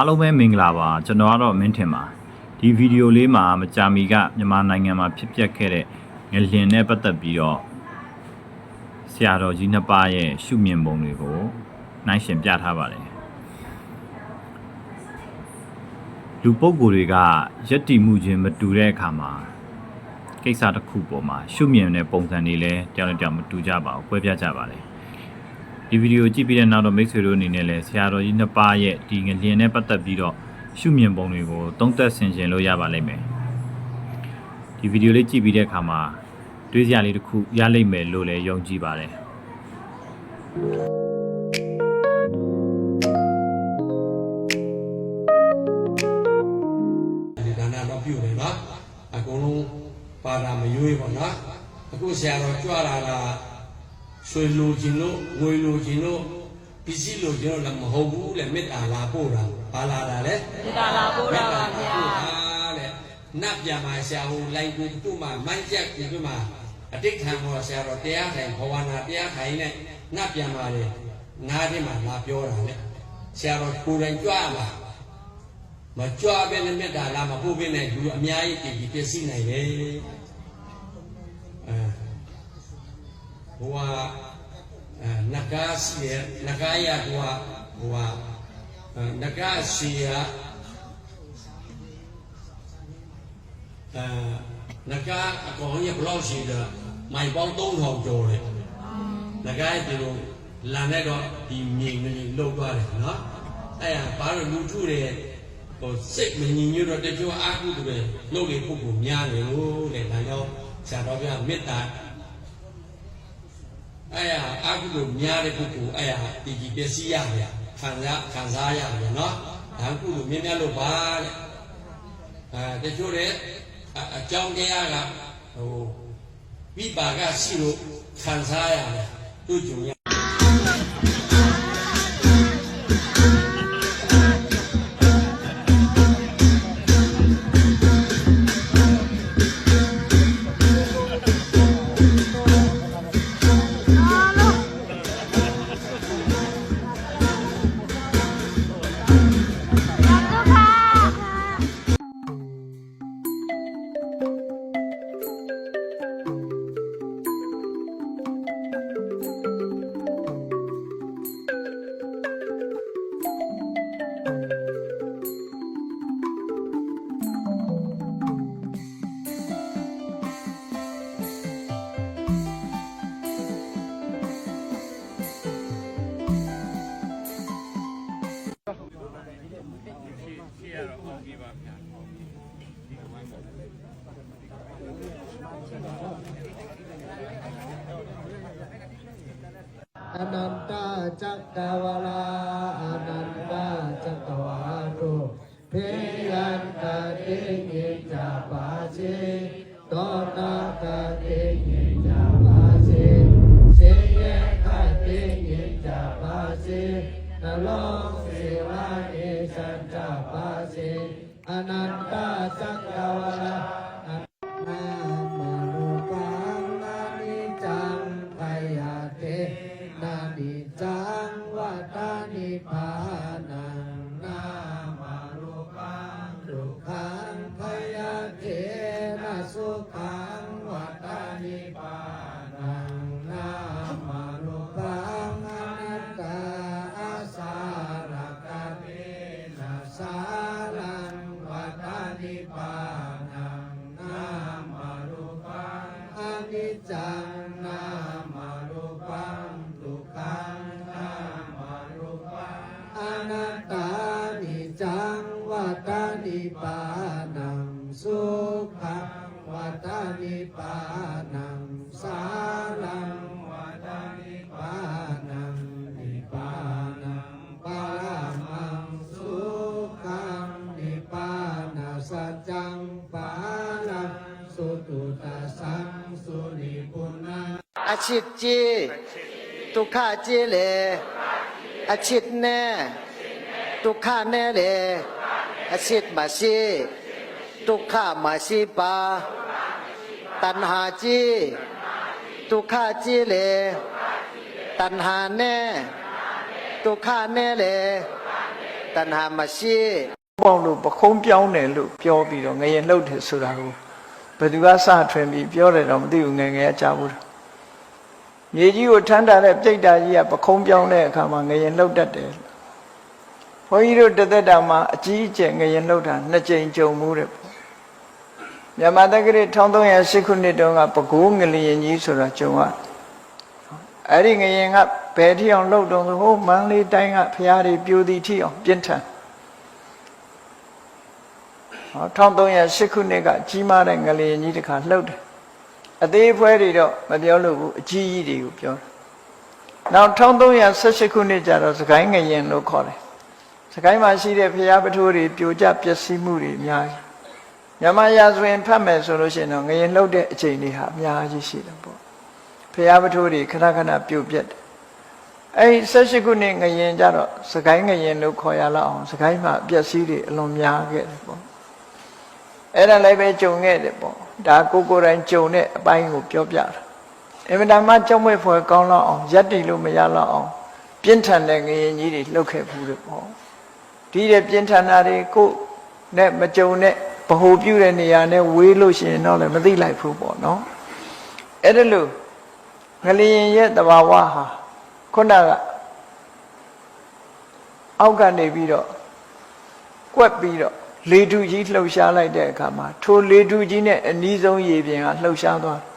အားလုံးပဲမင်္ဂလာပါကျွန်တော်ကတော့မင်းထင်ပါဒီဗီဒီယိုလေးမှာမကြာမီကမြန်မာနိုင်ငံမှာဖြစ်ပျက်ခဲ့တဲ့ငလင်နဲ့ပတ်သက်ပြီးတော့ဆရာတော်ကြီးနှစ်ပါးရဲ့ရှုမြင်ပုံတွေကိုနှိုင်းရှင်ပြထားပါတယ်လူပုဂ္ဂိုလ်တွေကယက်တီမှုချင်းမတူတဲ့အခါမှာကိစ္စတစ်ခုပေါ်မှာရှုမြင်တဲ့ပုံစံတွေလည်းတယောက်နဲ့တယောက်မတူကြပါဘူးကွဲပြားကြပါတယ် ဒီဗီဒီယိုကြည့်ပြီးတဲ့နောက်တော့မိတ်ဆွေတို့အနေနဲ့လည်းဆရာတော်ကြီးနှစ်ပါးရဲ့ဒီငလျင်နဲ့ပတ်သက်ပြီးတော့ရှုမြင်ပုံတွေကိုသုံးသပ်ဆင်ခြင်လို့ရပါလိမ့်မယ်ဒီဗီဒီယိုလေးကြည့်ပြီးတဲ့အခါမှာတွေးစရာလေးတစ်ခုရလိမ့်မယ်လို့လည်းယုံကြည်ပါတယ်ဒီဒါနတော့ပြုတယ်နော်အကုန်လုံးပါတာမရွေးပါနော်အခုဆရာတော်ကြွလာတာ ရွှေလိုခြင်းတို့ငွေလိုခြင်းတို့ပစ္စည်းလိုခြင်းတို့လည်းမဟုတ်ဘူးလေမေတ္တာလာပို့တာဘာလာတာလဲမေတ္တာလာပို့တာပါဗျာတဲ့နတ်ပြမှာဆရာဟိုလိုက်ကိုသူ့မှာမိုက်ရက်ပြီးသူ့မှာအတိတ်ခံပေါ်ဆရာတော်တရားထိုင်ဘဝနာတရားထိုင်နဲ့နတ်ပြမှာလေနားထဲမှာလာပြောတာလေဆရာတော်ကိုယ်တိုင်ကြွမှာမကြွပဲနဲ့မေတ္တာလာမပို့ပဲနဲ့ယူအများကြီးတည်ပြီးပြည့်စည်နိုင်တယ် ဘုရားအဲနဂါစီရနဂါရဘုရားဘုရားအဲနဂါစီရအဲနဂါအကောင်ရဘလောက်ရှိတယ်မိုင်ပေါင်း3000ကျော်တယ်နဂါဒီလိုလာနေတော့ဒီမြေငယ်လောက်သွားတယ်နော်အဲ့ဒါဘာလို့လူထုတွေဟိုစိတ်မငြိမ်ညွတ်တော့တချို့အာဟုတွေလုပ်လေပုဂ္ဂိုလ်များတယ်လို့တဲ့ဒါကြောင့်ဆရာတော်ပြမေတ္တာ အဲ့ရအာဟုတွေများတဲ့ပုဂ္ဂိုလ်အဲ့ရဒီကြီးပျက်စီးရတယ်ခံစားခံစားရတယ်နော်ဒါကုလို့မြင်မြတ်လို့ပါတဲ့အဲတချို့တဲ့အကြောင်းတရားကဟိုဝိပါကရှိလို့ခံစားရတယ်သူ့ကြုံရ ရှေ့ရတော့ဟုတ်ပြီပါဗျာဒီကမိုင်းပါအနန္တဇဂ္ဂဝလာအနန္တဇတဝါတုဖေယန္တတေငိဇာပါစေသောတာတတေငိဇာပါစေစေယခတေငိဇာပါစေနလော นันตจัง အချစ်ကြီးဒုက္ခကြီးလေအချစ်နဲ့ဒုက္ခနဲ့လေအချစ်မရှိဒုက္ခမရှိပါတဏှာကြီးဒုက္ခကြီးလေတဏှာနဲ့ဒုက္ခနဲ့လေတဏှာမရှိပေါက်လို့ပခုံးပြောင်းတယ်လို့ပြောပြီးတော့ငရင်လှုပ်တယ်ဆိုတာကိုဘယ်သူကစထွင်ပြီးပြောတယ်တော့မသိဘူးငယ်ငယ်ကကြားဘူး မြေကြီးကိုထမ်းတာတဲ့ပြိတ္တာကြီးကပခုံးပြောင်းတဲ့အခါမှာငရင်လှုပ်တတ်တယ်ဘုန်းကြီးတို့တသက်တာမှာအကြီးအကျယ်ငရင်လှုပ်တာနှစ်ကြိမ်ကြုံမှုတဲ့ပေါ့မြန်မာတက္ကရာ1308ခုနှစ်တုန်းကပကိုးငလျင်ကြီးဆိုတာကြုံရအဲ့ဒီငရင်ကဘယ်ထိအောင်လှုပ်တုံးဆိုဟိုမန္တလေးတိုင်းကဖျားတွေပြိုသည်ထိအောင်ပြင်းထန်ဟော1308ခုနှစ်ကကြီးမားတဲ့ငလျင်ကြီးတစ်ခါလှုပ်တယ် အသေးဖွဲတွေတော့မပြောလို့ဘူးအကြီးကြီးတွေကိုပြောတယ်နောက်1318ခုနှစ်ကျတော့စကိုင်းငရင်လို့ခေါ်တယ်စကိုင်းမှာရှိတဲ့ဖျားပထိုးတွေပြိုကျပျက်စီးမှုတွေအများကြီးမြန်မာရာဇဝင်ဖတ်မယ်ဆိုလို့ရှိရင်တော့ငရင်လှုပ်တဲ့အချိန်တွေဟာအများကြီးရှိတယ်ပေါ့ဖျားပထိုးတွေခဏခဏပြိုပြက်တယ်အဲ့ဒီ18ခုနှစ်ငရင်ကြတော့စကိုင်းငရင်လို့ခေါ်ရလောက်အောင်စကိုင်းမှာပျက်စီးတွေအလွန်များခဲ့တယ်ပေါ့အဲ့ဒါလည်းပဲကြုံခဲ့တယ်ပေါ့ ဒါကိုကိုယ်တိုင်ကြုံတဲ့အပိုင်းကိုပြောပြတာအင်မတန်မှကြောက်မွေ့ဖွယ်ကောင်းလောက်အောင်ရက်တည်လို့မရလောက်အောင်ပြင်းထန်တဲ့ငရင်ကြီးတွေလှုပ်ခဲ့ဘူးတယ်ပေါ့ဒီတဲ့ပြင်းထန်တာတွေကိုနဲ့မကြုံတဲ့ဗဟိုပြုတဲ့နေရာနဲ့ဝေးလို့ရှိရင်တော့လည်းမသိလိုက်ဘူးပေါ့နော်အဲ့ဒါလို့ငလျင်ရဲ့တဘာဝဟာခုနကအောက်ကနေပြီးတော့ကွက်ပြီးတော့ လေထုကြီးလှုပ်ရှားလိုက်တဲ့အခါမှာထိုလေထုကြီးနဲ့အနီးဆုံးရေပြင်ကလှုပ်ရှားသွားတယ်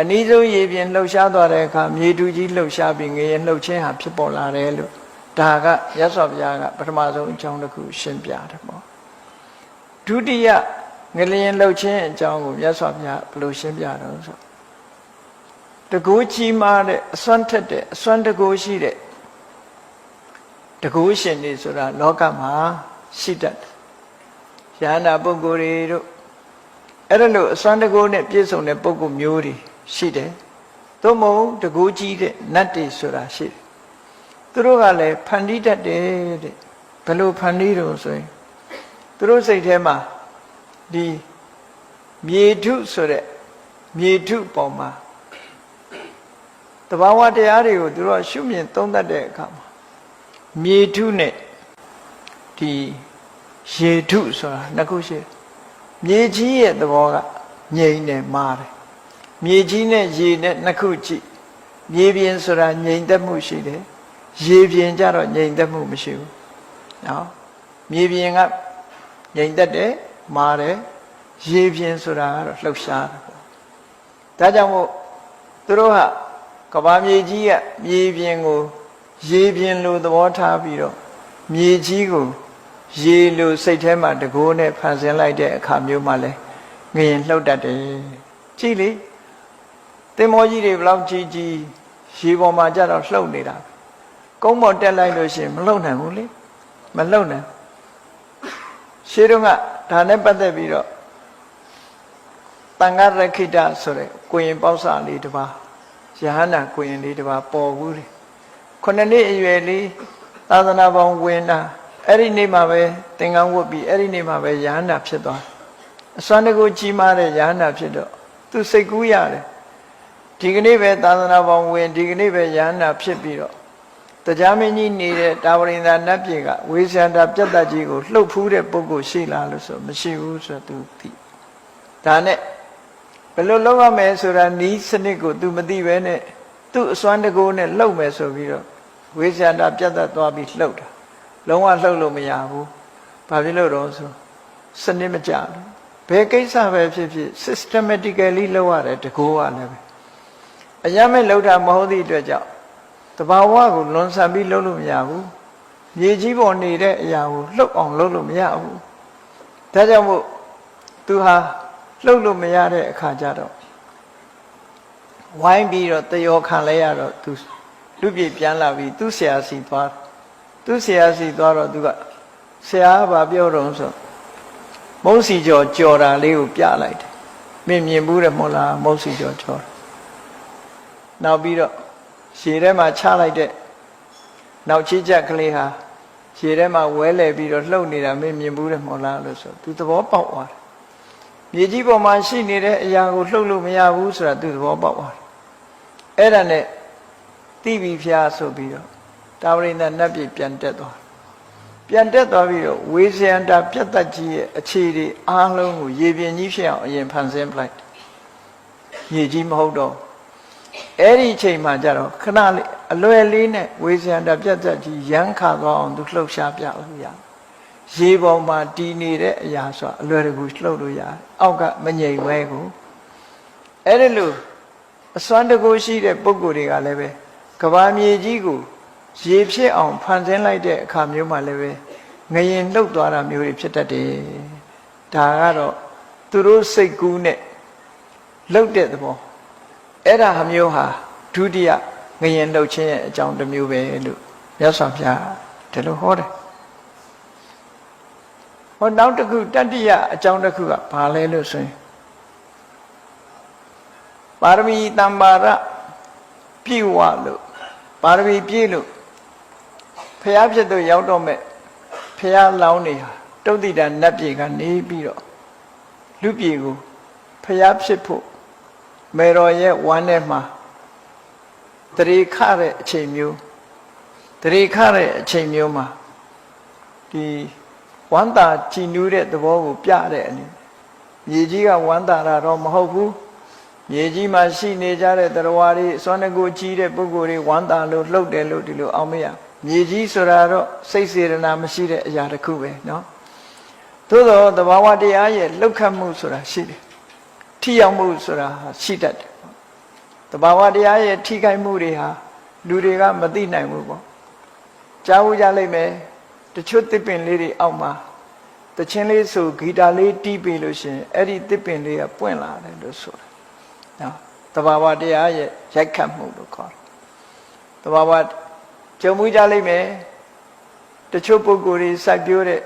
အနီးဆုံးရေပြင်လှုပ်ရှားသွားတဲ့အခါမြေထုကြီးလှုပ်ရှားပြီးငရေလှုပ်ခြင်းဟာဖြစ်ပေါ်လာတယ်လို့ဒါကရသော်ဘုရားကပထမဆုံးအကြောင်းတစ်ခုရှင်းပြတယ်ပေါ့ဒုတိယငလျင်လှုပ်ခြင်းအကြောင်းကိုမြတ်စွာဘုရားဘယ်လိုရှင်းပြတော့ဆိုတကူကြီးမားတဲ့အစွမ်းထက်တဲ့အစွမ်းတကူရှိတဲ့တကူရှင်တွေဆိုတာလောကမှာရှိတတ်တယ် ရဟန္တာပုဂ္ဂိုလ်တွေတို့အဲ့ဒါလို့အစွမ်းတကူနဲ့ပြည့်စုံတဲ့ပုဂ္ဂိုလ်မျိုးတွေရှိတယ်သို့မဟုတ်တကူကြီးတဲ့နတ်တွေဆိုတာရှိတယ်သူတို့ကလည်းဖန်တီးတတ်တယ်တဲ့ဘယ်လိုဖန်တီးတော့ဆိုရင်သူတို့စိတ်ထဲမှာဒီမြေထုဆိုတဲ့မြေထုပုံမှာတဘာဝတရားတွေကိုသူတို့ကရှုမြင်သုံးသပ်တဲ့အခါမှာမြေထုနဲ့ဒီ ရေထုဆိုတာနှစ်ခုရှိတယ်မြေကြီးရဲ့သဘောကငြိမ်တယ်မာတယ်မြေကြီးနဲ့ရေနဲ့နှစ်ခုကြည့်မြေပြင်ဆိုတာငြိမ်သက်မှုရှိတယ်ရေပြင်ကြတော့ငြိမ်သက်မှုမရှိဘူးနော်မြေပြင်ကငြိမ်သက်တယ်မာတယ်ရေပြင်ဆိုတာကတော့လှုပ်ရှားတယ်ပေါ့ဒါကြောင့်မို့သူတို့ကကဘာမြေကြီးကမြေပြင်ကို ရေပြင်လိုသဘောထားပြီးတော့မြေကြီးကို ရေလိုစိတ်ထဲမှာတကိုးနဲ့ဖန်ဆင်းလိုက်တဲ့အခါမျိုးမှလဲငရင်လှုပ်တတ်တယ်ကြည့်လေတင်မောကြီးတွေဘလောက်ကြီးကြီးရေပေါ်မှာကြတော့လှုပ်နေတာကုန်းပေါ်တက်လိုက်လို့ရှိရင်မလှုပ်နိုင်ဘူးလေမလှုပ်နိုင်ရှင်းတော့ကဒါနဲ့ပတ်သက်ပြီးတော့တန်ဃာရခိတဆိုတဲ့ကိုရင်ပေါက်စာလေးတစ်ပါးယဟန္တာကိုရင်လေးတစ်ပါးပေါ်ဘူးလေခုနှစ်နှစ်အရွယ်လေးသာသနာပေါင်းဝင်တာ အဲ့ဒီနေ့မှာပဲသင်္ကန်းဝတ်ပြီးအဲ့ဒီနေ့မှာပဲယဟန္တာဖြစ်သွားအစွမ်းတကူကြီးမားတဲ့ယဟန္တာဖြစ်တော့သူစိတ်ကူးရတယ်ဒီကနေ့ပဲသာသနာပေါင်းဝင်ဒီကနေ့ပဲယဟန္တာဖြစ်ပြီးတော့တရားမင်းကြီးနေတဲ့တာဝရိန္ဒာနတ်ပြည်ကဝေဇန္တာပြတ်တတ်ကြီးကိုလှုပ်ဖူးတဲ့ပုဂ္ဂိုလ်ရှိလားလို့ဆိုမရှိဘူးဆိုတော့သူသိဒါနဲ့ဘယ်လိုလုပ်ရမလဲဆိုတာနီးစနစ်ကို तू မသိပဲနဲ့သူ့အစွမ်းတကူနဲ့လှုပ်မယ်ဆိုပြီးတော့ဝေဇန္တာပြတ်တတ်သွားပြီးလှုပ်တာ လုံးဝလှုပ်လို့မရဘူးဘာဖြစ်လို့တော့ဆိုစနစ်မကြဘူးဘယ်ကိစ္စပဲဖြစ်ဖြစ် systematically လုပ်ရတယ်တကူကလည်းပဲအရမဲ့လှုပ်တာမဟုတ်သည့်အတွက်ကြောင့်တဘာဝကိုလွန်ဆန်ပြီးလှုပ်လို့မရဘူးမြေကြီးပေါ်နေတဲ့အရာကိုလှုပ်အောင်လှုပ်လို့မရဘူးဒါကြောင့်မို့သူဟာလှုပ်လို့မရတဲ့အခါကျတော့ဝိုင်းပြီးတော့တယောခံလဲရတော့သူလူပြေပြန်လာပြီးသူ့ဆရာစီသွား သူ့ဆရာစီသွားတော့သူကဆရာကဘာပြောတော့ဆိုမုံစီကျော်ကြော်တာလေးကိုပြလိုက်တယ်မင်းမြင်ဘူးတယ်မဟုတ်လားမုံစီကျော်ကြော်နောက်ပြီးတော့ရေထဲမှာချလိုက်တဲ့နောက်ချီချက်ကလေးဟာရေထဲမှာဝဲလဲပြီးတော့လှုပ်နေတာမင်းမြင်ဘူးတယ်မဟုတ်လားလို့ဆိုသူသဘောပေါက်သွားတယ်မြေကြီးပေါ်မှာရှိနေတဲ့အရာကိုလှုပ်လို့မရဘူးဆိုတာသူသဘောပေါက်သွားတယ်အဲ့ဒါနဲ့တိပြီးဖျားဆိုပြီးတော့ တာဝရိန္ဒနတ်ပြည်ပြန်တက်သွားပြန်တက်သွားပြီးတော့ဝေဇယန္တာပြတ်သက်ကြီးရဲ့အခြေတွေအားလုံးကိုရေပြင်ကြီးဖြစ်အောင်အရင်ဖန်ဆင်းပလိုက်ရေကြီးမဟုတ်တော့အဲ့ဒီအချိန်မှာကျတော့ခဏလေးအလွယ်လေးနဲ့ဝေဇယန္တာပြတ်သက်ကြီးရမ်းခါသွားအောင်သူလှုပ်ရှားပြလို့ရတယ်ရေပေါ်မှာတည်နေတဲ့အရာဆိုအလွယ်တကူလှုပ်လို့ရတယ်အောက်ကမငြိမ်ဝဲကိုအဲ့ဒီလိုအစွမ်းတကူရှိတဲ့ပုံကိုယ်တွေကလည်းပဲကဘာမြေကြီးကို ရေဖြစ်အောင်ဖန်ဆင်းလိုက်တဲ့အခါမျိုးမှာလည်းပဲငရင်လှုပ်သွားတာမျိုးတွေဖြစ်တတ်တယ်ဒါကတော့သူတို့စိတ်ကူးနဲ့လှုပ်တဲ့သဘောအဲ့ဒါမျိုးဟာဒုတိယငရင်လှုပ်ခြင်းရဲ့အကြောင်းတစ်မျိုးပဲလို့မြတ်စွာဘုရားဒီလိုဟောတယ်ဟောနောက်တစ်ခုတတိယအကြောင်းတစ်ခုကဘာလဲလို့ဆိုရင်ပါရမီတမ္ပါရပြည့်ဝလို့ပါရမီပြည့်လို့ ဖျားဖြစ်သူရောက်တော့မဲ့ဖျားလောင်းနေဟာတုတ်တိတာနတ်ပြေကနေပြီးတော့လူပြေကိုဖျားဖြစ်ဖို့မေတော်ရဲ့ဝမ်းထဲမှာတရေခတဲ့အချိန်မျိုးတရေခတဲ့အချိန်မျိုးမှာဒီဝမ်းသာကြည်နူးတဲ့သဘောကိုပြတဲ့အနေမြေကြီးကဝမ်းသာတာတော့မဟုတ်ဘူးမြေကြီးမှာရှိနေကြတဲ့တရားဝါတွေစွမ်းတကူကြီးတဲ့ပုဂ္ဂိုလ်တွေဝမ်းသာလို့လှုပ်တယ်လို့ဒီလိုအောင်မရ မြေကြီးဆိုတာတော့စိတ်စေတနာမရှိတဲ့အရာတစ်ခုပဲเนาะသို့သောသဘာဝတရားရဲ့လှုပ်ခတ်မှုဆိုတာရှိတယ်ထိရောက်မှုဆိုတာရှိတတ်တယ်တဘာဝတရားရဲ့ထိခိုက်မှုတွေဟာလူတွေကမသိနိုင်ဘူးပေါ့ကြားဘူးကြလိမ့်မယ်တချို့တစ်ပင်လေးတွေအောက်မှာတချင်းလေးဆိုဂီတာလေးတီးပေးလို့ရှိရင်အဲ့ဒီတစ်ပင်လေးကပွင့်လာတယ်လို့ဆိုတာနော်တဘာဝတရားရဲ့ရိုက်ခတ်မှုလို့ခေါ်တယ်တဘာဝ ကြုံမှုကြလိမ့်မယ်တချို့ပုဂ္ဂိုလ်တွေစိုက်ပျိုးတဲ့